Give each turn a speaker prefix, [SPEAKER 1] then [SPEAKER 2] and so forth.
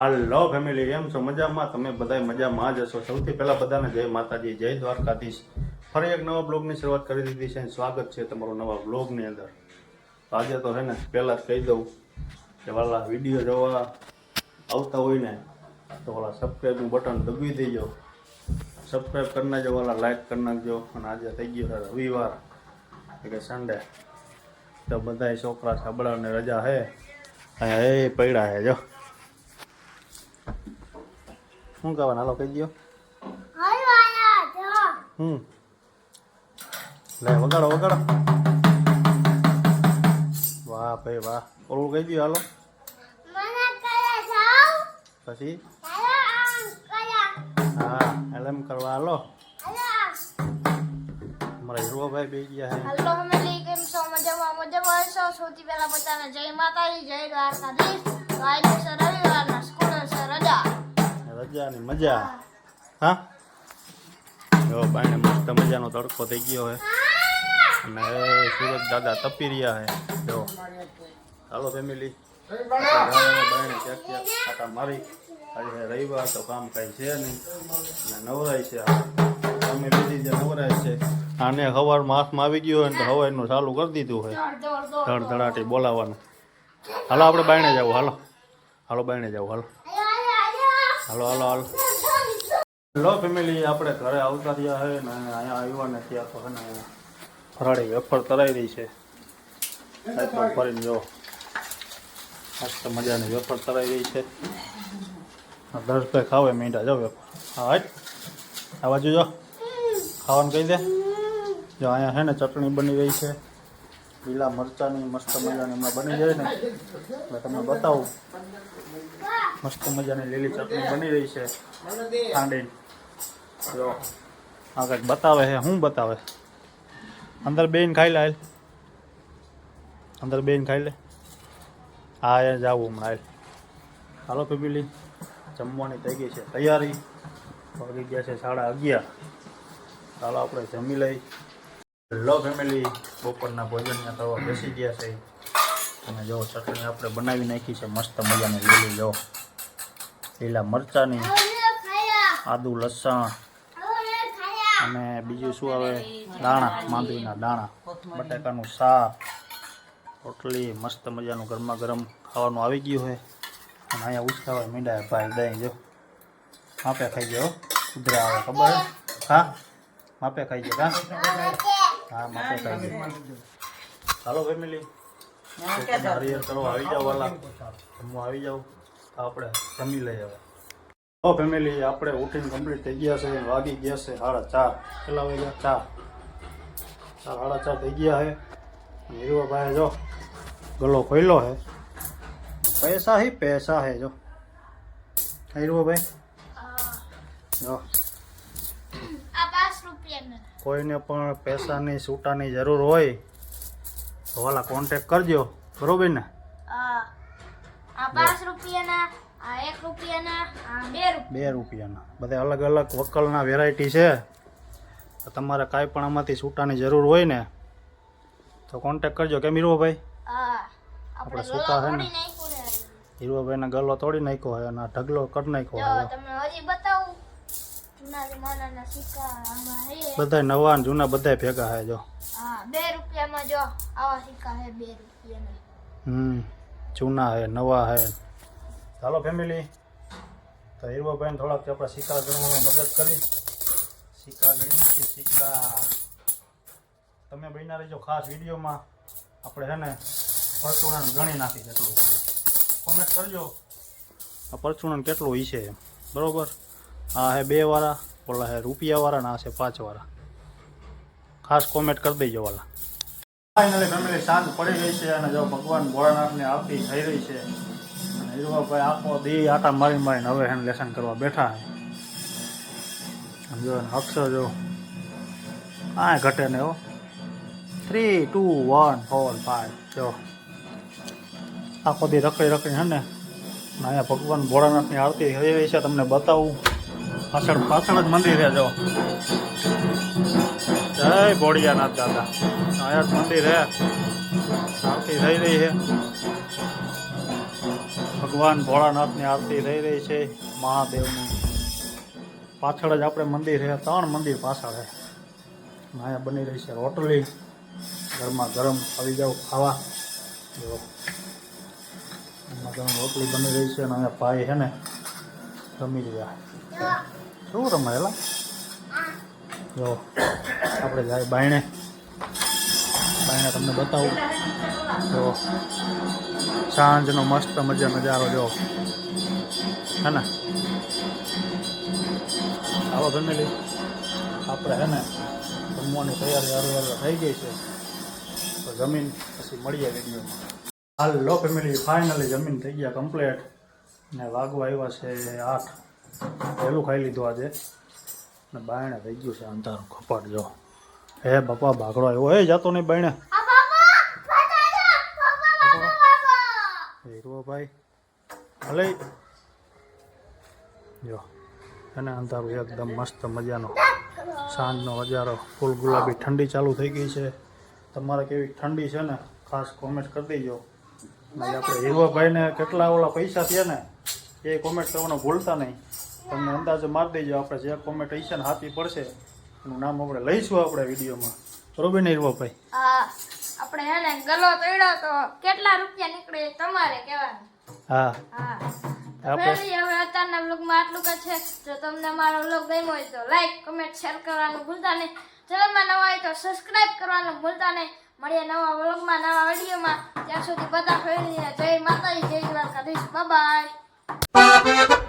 [SPEAKER 1] હાલો family કેમ છો? મજામાં? તમે બધા મજામાં જ હશો. સૌથી પહેલાં બધાને જય માતાજી, જય દ્વારકાધીશ. ફરી એક નવા બ્લોગની શરૂઆત કરી દીધી છે સ્વાગત છે તમારું નવા બ્લોગની અંદર. આજે તો છે ને, પહેલાં જ કહી દઉં કે વાલા વીડિયો જોવા આવતા હોય ને, તો વાલા સબસ્ક્રાઈબનું બટન દબાવી દેજો. સબસ્ક્રાઈબ કરી નાખજો, વાલા લાઈક કરી નાખજો. અને આજે થઈ ગયો રવિવાર, એટલે સન્ડે તો બધા છોકરા સાબડાને રજા હે. અહીંયા એ પડ્યા હે, જો. શું કહેવાના હાલો કહી દો હમ. લે વગાડો વગાડો. વાહ ભાઈ વાહ. ઓલું કહી દો હાલો. પછી? હા એલએમ કરવા હાલો. અમારા હીરોભાઈ બે ગયા હે.
[SPEAKER 2] હેલો ફેમિલી કેમ છો? મજામાં મજામાં? છો સૌથી પહેલા બધાને જય માતાજી જય દ્વારકાધીશ. તો આજે રવિવારના
[SPEAKER 1] રજાની મજા. હા? જો બાઈને મસ્ત મજાનો તડકો થઈ ગયો હે. અને સુરત દાદા તપી રહ્યા હે. જો. હાલો, ફેમિલી. બાઈને ક્યાંક ક્યાંક છે રવિવાર, તો કામ કાંઈ છે નહીં. અને નવરાય છે અમે બીજી જે નવરાય છે. આને સવારમાં હાથમાં આવી ગયો હોય ને તો હવાઈનું ચાલુ કરી દીધું હોય. ધડ ધડાટી બોલાવવાનું. હાલો, આપણે બાયણે જાવ. હાલો. હાલો, બાયણે જાવ. હાલો. હાલો હાલો હાલો. હેલો ફેમિલી, આપણે ઘરે આવતા રહ્યા છે ને અહીંયા આવ્યા ને ત્યાં તો ને ફરાળી વેફર તરાઈ રહી છે. ફરીને જો, મસ્ત મજાની વેફર તરાઈ રહી છે. દર્શભાઈ ખાવે મીંડા, જો વેફર. હા આ બાજુ જો. ખાવાનું કહી દે. જો અહીંયા છે ને ચટણી બની રહી છે. લીલા મરચાની મસ્ત મજાની હમણાં બની જાય ને, એટલે તમને બતાવું. મસ્ત મજાની લીલી ચટણી બની રહી છે. ખાંડી જો, આ કંઈક બતાવે છે શું બતાવે? અંદર બેન ખાઈ લે. અંદર બેન ખાઈ લે. હા, એ જાવું હમણાં, હાલ. ફેમિલી જમવાની થઈ ગઈ છે, તૈયારી. વાગી ગયા છે સાડા અગિયાર. ચાલો આપણે જમી લઈ. હેલો ફેમિલી બપોરના ભોજનના તવા બેસી ગયા છે. અને જો ચટણી આપણે બનાવી નાખી છે, મસ્ત મજાની લીલી, જો. લીલા મરચાની, આદુ, લસણ અને બીજું શું આવે? દાણા માંદીના દાણા. બટાકાનું શાક, રોટલી, મસ્ત મજાનું ગરમા ગરમ ખાવાનું આવી ગયું હોય અને અહીંયા ઉછાવા મીંડા ભાઈ, દહીં, જો. માપે ખાઈ ગયો ઉધરા આવે, ખબર હા? માપે ખાઈ ગયો, હા? હા માપે ખાઈ હાલો ફેમિલી. હરિયર કરવા આવી જાઓ વાલા. જમવા આવી જાઉં. તો આપણે જમી લઈએ હવે. હો ફેમિલી આપણે ઉઠીને કમ્પ્લીટ થઈ ગયા છે. વાગી ગયા છે સાડા ચાર. કેટલા વાગ્યા? ચાર. ચાર સાડા ચાર થઈ ગયા છે. ભાઈ જો ગલો ખોલ્યો હે પૈસા હે પૈસા હે જો હીરુભાઈ જો. કોઈને પણ પૈસાની છૂટાની જરૂર હોય તો વાલા કોન્ટેક કરજો. બરોબર ને?
[SPEAKER 2] બે
[SPEAKER 1] રૂપિયાના. બધા અલગ અલગ વકલના વેરાયટી છે. તો તમારે કાંઈ પણ આમાંથી છૂટાની જરૂર હોય ને તો કોન્ટેક કરજો. કેમ મીરુભાઈ આપણે સૂકા છે ને? હીરુભાઈના ગલ્લો તોડી નાખ્યો હોય અને ઢગલો કરી નાખ્યો હોય
[SPEAKER 2] તમને હજી બતાવું જૂના જમાનાના સિક્કા આમાં હે
[SPEAKER 1] બધા નવા ને જૂના બધા ભેગા હે જો.
[SPEAKER 2] બે રૂપિયામાં જો આવા સિક્કા હે બે રૂપિયાના.
[SPEAKER 1] હમ જૂના હે નવા હે. ચાલો ફેમિલી તો હીરુભાઈને થોડાક આપણે સિક્કા ગણવામાં મદદ કરી. સિક્કા ગણી સિક્કા. તમે બન્યા રહેજો ખાસ વિડીયોમાં. આપણે હે ને પરચુણન ગણી નાખી કેટલું કોમેન્ટ કરજો. આ પરચુણન કેટલું ઈ છે બરોબર? આ હે બે વાળા, ઓલા હે રૂપિયા વાળા ને છે પાંચ વાળા. ખાસ કોમેન્ટ કરી દેજો વાલા. ફાઇનલી ફેમિલી શાંત પડી ગઈ છે અને જો ભગવાન ભોળાનાથને આરતી થઈ રહી છે અને હીરુભાઈ આખો દી આટા મારી મારીને હવે એને લેસન કરવા બેઠા છે. સમજો અક્ષર જો આ ઘટે ને હો. Three two one four five જો આખો દી રખડી રખડી હે ને અહીંયા ભગવાન ભોળાનાથની આરતી થઈ રહી છે, તમને બતાવું. પાછળ પાછળ જ મંદિર છે, જો. જય ભોળિયાનાથ દાદા. જ મંદિર હે આરતી થઈ રહી છે. ભગવાન ભોળાનાથની આરતી થઈ રહી છે. મહાદેવની. પાછળ જ આપણે મંદિર હે ત્રણ મંદિર પાછળ હે અહીંયા બની રહી છે રોટલી. ગરમા ગરમ આવી જાવ ખાવા. જો. રોટલી બની રહી છે અને અહીંયા ભાઈ છે ને રમી રહ્યા શું રમાયેલા જો, આપણે જાય બાયણે. બાયણે તમને બતાવું. જો, સાંજનો મસ્ત મજા નજારો જો. હે ને? આવો ફેમિલી, આપણે હે ને જમવાની તૈયારી હારું થઈ ગઈ છે. તો જમીન પછી મળીએ વિડીયોમાં. હાલ લો ફેમિલી ફાઇનલી જમીન થઈ ગયા કમ્પ્લેટ ને વાગવા આવ્યા છે આઠ. પહેલું ખાઈ લીધું આજે. ને બાયણે થઈ ગયું છે અંધારું ખપાટ જો. હે બાપા ભાગડો આવ્યો. હે જાતો નહીં બાયણે? હીરો ભાઈ. ભલે. જો. એને અંધારું એકદમ મસ્ત મજાનો સાંજનો નજારો ફૂલ ગુલાબી ઠંડી ચાલુ થઈ ગઈ છે. તમારે કેવી ઠંડી છે ને? ખાસ કોમેન્ટ કરી દેજો. આપણે હીરવાભાઈને કેટલા ઓલા પૈસા થયા ને? એ કોમેન્ટ કરવાનું ભૂલતા નહીં. તમને અંદાજો મારી દેજો આપણે જે કોમેન્ટ હશે ને હાથી પડશે એનું નામ આપણે લઈશું આપણે વિડીયોમાં. બરોબર ને હીરવાભાઈ
[SPEAKER 2] આપણે એને ગલો તોડ્યો તો કેટલા રૂપિયા નીકળે તમારે કહેવાનું.
[SPEAKER 1] હા. આપણે
[SPEAKER 2] હવે અત્યારના વ્લોગમાં આટલું કે છે. જો તમને મારો વ્લોગ ગમ્યો હોય તો લાઈક કમેન્ટ શેર કરવાનું ભૂલતા નહીં. ચેનલમાં નવા હોય તો સબસ્ક્રાઇબ કરવાનું ભૂલતા નહીં. મળીએ નવા વ્લોગમાં નવા વિડીયોમાં. ત્યાં સુધી બધા ફેરીને જય માતાજી જય દ્વારકાધીશ. By Thank you.